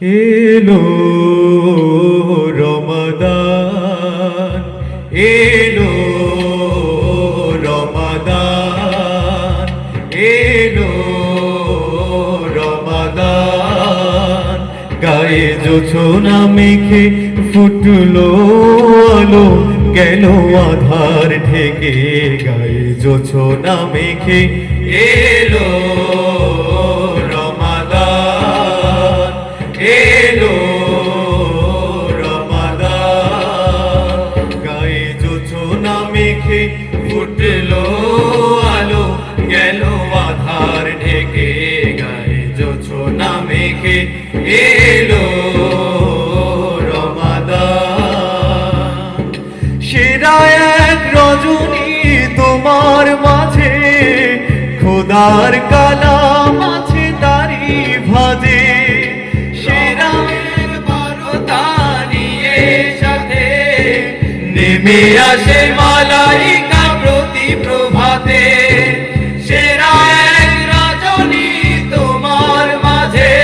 এলো রমাদান এলো রমাদান এলো রমাদান। গায়ে জোছনা মেখে ফুটলো আলো, গেল আধার ঢেকে। গায়ে জোছনা মেখে এলো মেখে ফুটলো আলো, গেল আধার ঢেকে, গায়ে জোছনা মেখে এলো সেরা এক রজনী তোমার মাঝে, খোদার কালাম নেমে আসে মালাইকা প্রতি প্রভাতে, সেরা রজনী তোমার মাঝে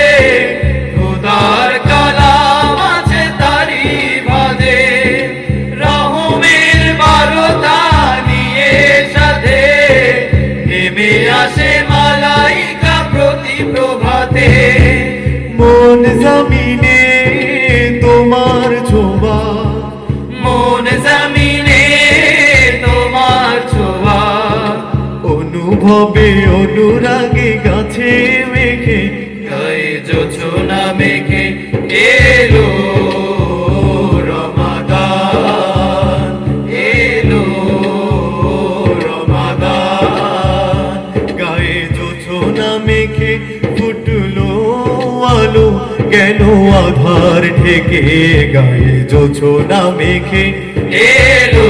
নিয়ে সাথে মালাইকা প্রতি প্রভাতে, মন জমিনে অনুভবে অনুরাগে গাছে মেখে, গায়ে জোছনা মেখে এলো রমাদান এলো রমাদান। গায়ে জোছনা মেখে ফুটলো গেল আধার ঢেকে গায়ে জোছনা মেখে এলো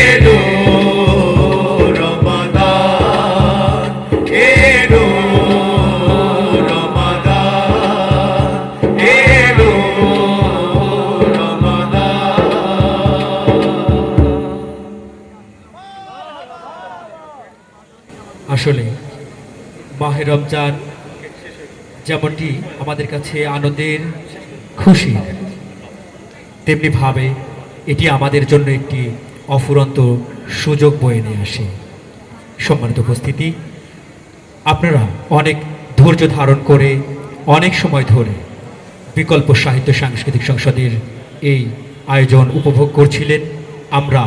আসলে মাহে রমজান যেমনটি আমাদের কাছে আনন্দের খুশি, তেমনিভাবে এটি আমাদের জন্য একটি অফুরন্ত সুযোগ বয়ে নিয়ে আসে। সম্মানিত উপস্থিতি, আপনারা অনেক ধৈর্য ধারণ করে, অনেক সময় ধরে বিকল্প সাহিত্য সাংস্কৃতিক সংসদের এই আয়োজন উপভোগ করছিলেন। আমরা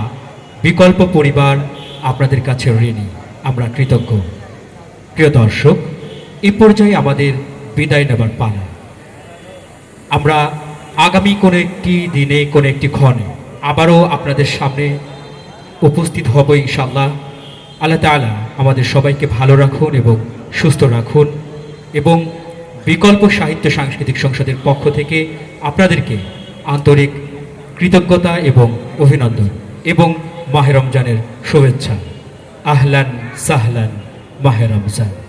বিকল্প পরিবার আপনাদের কাছে ঋণী। আমরা কৃতজ্ঞ। প্রিয় দর্শক, এ পর্যায়ে আমাদের বিদায় নেবার পালা। আমরা আগামী কোনো একটি দিনে, কোনো একটি ক্ষণে আবারও আপনাদের সামনে উপস্থিত হব ইনশাল্লাহ আল্লাহ তাআলা আমাদের সবাইকে ভালো রাখুন এবং সুস্থ রাখুন এবং বিকল্প সাহিত্য সাংস্কৃতিক সংসদের পক্ষ থেকে আপনাদেরকে আন্তরিক কৃতজ্ঞতা এবং অভিনন্দন এবং মাহে রমজানের শুভেচ্ছা। আহলান সাহলান মাহে রমজান